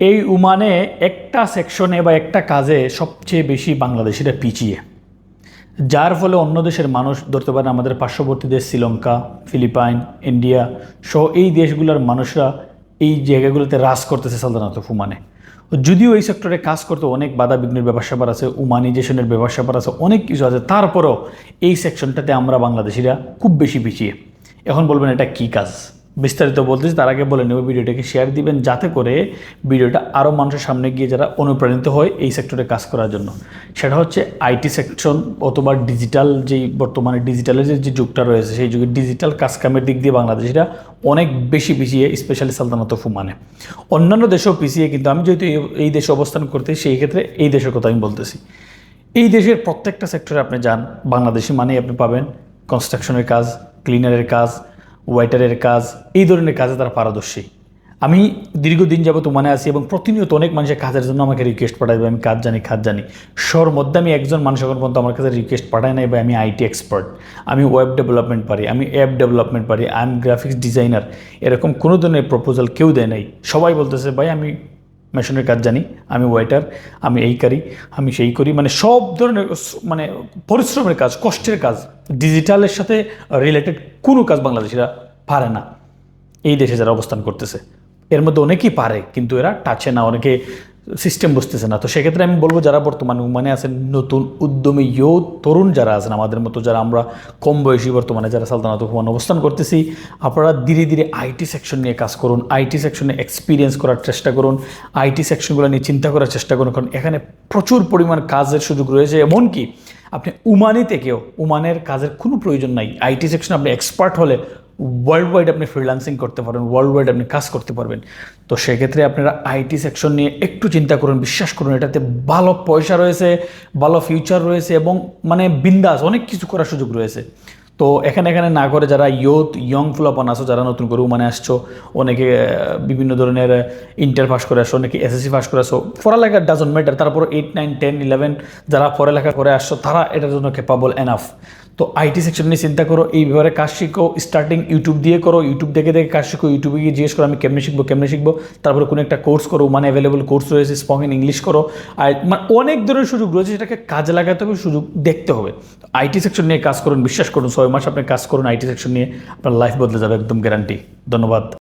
এই উমানে একটা সেকশনে বা একটা কাজে সবচেয়ে বেশি বাংলাদেশিরা পিছিয়ে। যার ফলে অন্য দেশের মানুষ, ধরতে পারেন আমাদের পার্শ্ববর্তী দেশ শ্রীলঙ্কা, ফিলিপাইন, ইন্ডিয়া সহ এই দেশগুলোর মানুষরা এই জায়গাগুলোতে হ্রাস করতেছে সালতানাত উমানে। যদিও এই সেক্টরে কাজ করতে অনেক বাধা বিঘ্নের ব্যাপার আছে, উমানাইজেশনের ব্যাপার আছে, অনেক কিছু আছে, তারপরও এই সেকশনটাতে আমরা বাংলাদেশিরা খুব বেশি পিছিয়ে। এখন বলবেন এটা কী কাজ? বিস্তারিত বলতেছি তার আগে বলে নেব, ভিডিওটাকে শেয়ার দিবেন, যাতে করে ভিডিওটা আরও মানুষের সামনে গিয়ে যারা অনুপ্রাণিত হয় এই সেক্টরে কাজ করার জন্য। সেটা হচ্ছে আইটি সেকশন অথবা ডিজিটাল যেই বর্তমানে ডিজিটালের যে যুগটা রয়েছে, সেই যুগে ডিজিটাল কাজকামের দিক দিয়ে বাংলাদেশিরা অনেক বেশি পিছিয়ে স্পেশালি সালতানাত ফুমানে অন্যান্য দেশেও পিছিয়ে, কিন্তু আমি যেহেতু এই দেশে অবস্থান করতে সেই ক্ষেত্রে এই দেশের কথা আমি বলতেছি। এই দেশের প্রত্যেকটা সেক্টরে আপনি যান, বাংলাদেশি মানেই আপনি পাবেন কনস্ট্রাকশনের কাজ ক্লিনারের কাজ ওয়াইটারের কাজ, এই ধরনের কাজে তারা পারদর্শী। আমি দীর্ঘদিন যাবত মানে আছি এবং প্রতিনিয়ত অনেক মানুষের কাজের জন্য আমাকে রিকোয়েস্ট পাঠায় আমি কাজ জানি কাজ জানি। সর মধ্যে আমি একজন মানুষ এখন পর্যন্ত আমার কাছে রিকোয়েস্ট পাঠায় নাই, বা আমি আইটি এক্সপার্ট আমি ওয়েব ডেভেলপমেন্ট পারি, আমি অ্যাপ ডেভেলপমেন্ট পারি আই এম গ্রাফিক্স ডিজাইনার এরকম কোনো ধরনের প্রপোজাল কেউ দেয় নাই। সবাই বলতেছে, ভাই, আমি মেশিনের কাজ জানি, আমি ওয়েটার, আমি এই করি, আমি সেই করি মানে সব ধরনের মানে পরিশ্রমের কাজ, কষ্টের কাজ, ডিজিটালের সাথে রিলেটেড কোনো কাজ বাংলাদেশিরা পারে না। এই দেশে যারা অবস্থান করতেছে, এর মধ্যে অনেকেই পারে, কিন্তু এরা টাচে না, অনেকে সিস্টেম বুঝতেছে না। তো সেক্ষেত্রে আমি বলব যারা বর্তমানে উমানে আছেন নতুন উদ্যমী ইয়ো তরুণ যারা আছেন, আমাদের মতো যারা আমরা কম বয়সী বর্তমানে যারা সালতানাত হুমান অবস্থান করতেছি, আপনারা ধীরে ধীরে আইটি সেকশন নিয়ে কাজ করুন, আইটি সেকশনে এক্সপিরিয়েন্স করার চেষ্টা করুন, আইটি সেকশনগুলো নিয়ে চিন্তা করার চেষ্টা করুন, কারণ এখানে প্রচুর পরিমাণ কাজের সুযোগ রয়েছে। এমনকি আপনি উমানি থেকেও, উমানের কাজের কোনো প্রয়োজন নাই। আইটি সেকশন আপনি এক্সপার্ট হলে ওয়ার্ল্ড ওয়াইড আপনি ফ্রিল্যান্সিং করতে পারবেন ওয়ার্ল্ড ওয়াইড আপনি কাজ করতে পারবেন। তো সেক্ষেত্রে আপনারা আইটি সেকশন নিয়ে একটু চিন্তা করুন, বিশ্বাস করুন, এটাতে ভালো পয়সা রয়েছে, ভালো ফিউচার রয়েছে এবং মানে বিন্দাস অনেক কিছু করার সুযোগ রয়েছে। তো এখানে এখানে না করে যারা ইয়ুথ ইয়ং ফুলাপন আসো যারা নতুন করে মানে আসছো, অনেকে বিভিন্ন ধরনের ইন্টার পাস করে আসো অনেকে এসএসসি পাস করে আসো পড়ালেখা ডাজন ম্যাটার তারপর এইট নাইন টেন ইলেভেন যারা পড়ালেখা করে আসছো, তারা এটার জন্য ক্যাপাবল এনাফ তো আইটি সেকশন নিয়ে চিন্তা করো, এই ব্যাপারে কাজ শিখো স্টার্টিং ইউটিউব দিয়ে করো ইউটিউব দেখে দেখে কাজ শিখো ইউটিউবে গিয়ে জিজ্ঞেস করো, আমি কেমনে শিখব কেমনে শিখব? তারপরে কোনো একটা কোর্স করো মানে অ্যাভেলেবল কোর্স রয়েছে স্পোকেন ইংলিশ করো। আর মানে অনেক ধরনের সুযোগ রয়েছে সেটাকে কাজে লাগাতে হবে, সুযোগ দেখতে হবে। আইটি সেকশন নিয়ে কাজ করুন, বিশ্বাস করুন, ছয় মাস আপনি কাজ করুন আইটি সেকশন নিয়ে আপনার লাইফ বদলে যাবে, একদম গ্যারান্টি ধন্যবাদ।